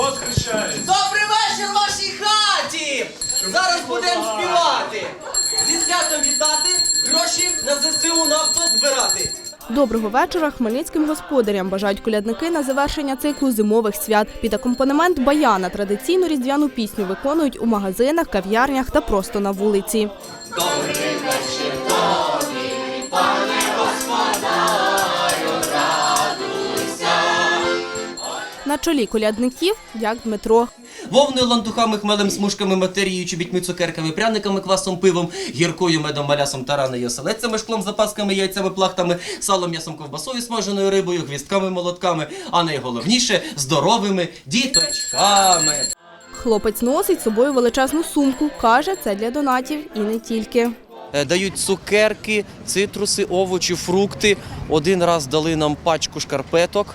Хто хрещається? Добрий вечір вашій хаті! Зараз будемо співати. Зі святом вітати, гроші на ЗСУ на авто збирати. Доброго вечора хмельницьким господарям бажають колядники на завершення циклу зимових свят. Під акомпанемент баяна традиційну різдвяну пісню виконують у магазинах, кав'ярнях та просто на вулиці. На чолі колядників як Дмитро. Вовною лантухами, хмелем, смужками, матерією, чобітьми, цукерками, пряниками, квасом, пивом, гіркою, медом, малясом, тараною, оселедцями, шклом, запасками, яйцями, плахтами, салом, м'ясом, ковбасою, смаженою рибою, гвістками, молотками, а найголовніше здоровими діточками. Хлопець носить з собою величезну сумку. Каже, це для донатів і не тільки. Е, Дають цукерки, цитруси, овочі, фрукти. Один раз дали нам пачку шкарпеток.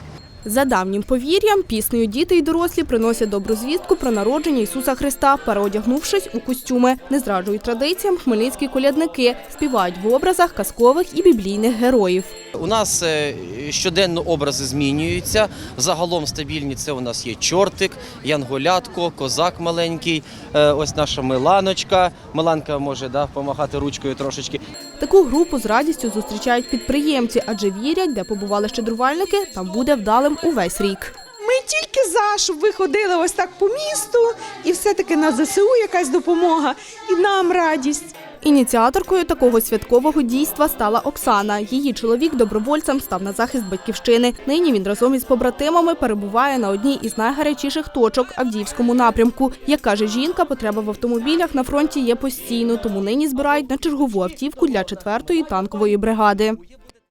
За давнім повір'ям, піснею діти й дорослі приносять добру звістку про народження Ісуса Христа, переодягнувшись у костюми. Не зраджують традиціям хмельницькі колядники, співають в образах казкових і біблійних героїв. У нас е, щоденно образи змінюються. Загалом стабільні це у нас є чортик, янголятко, козак маленький, е, ось наша Миланочка. Миланка може да, помахати ручкою трошечки. Таку групу з радістю зустрічають підприємці, адже вірять, де побували щедрувальники, там буде вдалим увесь рік. Ми тільки за, щоб ви ходили ось так по місту, і все-таки на ЗСУ якась допомога, і нам радість. Ініціаторкою такого святкового дійства стала Оксана. Її чоловік добровольцем став на захист батьківщини. Нині він разом із побратимами перебуває на одній із найгарячіших точок Авдіївському напрямку. Як каже жінка, потреба в автомобілях на фронті є постійно, тому нині збирають на чергову автівку для 4-ї танкової бригади.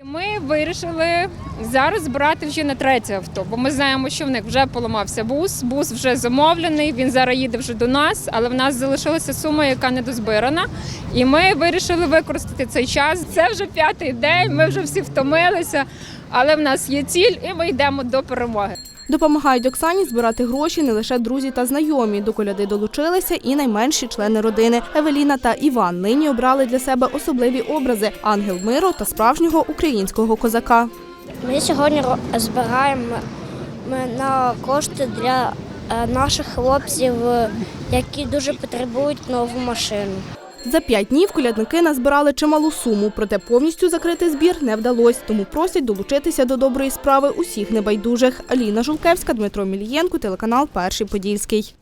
Ми вирішили зараз брати вже на третє авто, бо ми знаємо, що в них вже поламався бус. Бус вже замовлений. Він зараз їде вже до нас, але в нас залишилася сума, яка недозбирана. І ми вирішили використати цей час. Це вже п'ятий день. Ми вже всі втомилися, але в нас є ціль, і ми йдемо до перемоги. Допомагають Оксані збирати гроші не лише друзі та знайомі. До коляди долучилися і найменші члени родини. Евеліна та Іван нині обрали для себе особливі образи ангел миру та справжнього українського козака. Ми сьогодні збираємо на кошти для е, наших хлопців, е, які дуже потребують нову машину. За п'ять днів колядники назбирали чималу суму, проте повністю закрити збір не вдалося, тому просять долучитися до доброї справи усіх небайдужих. Аліна Жулкевська, Дмитро Мілієнко, телеканал Перший Подільський.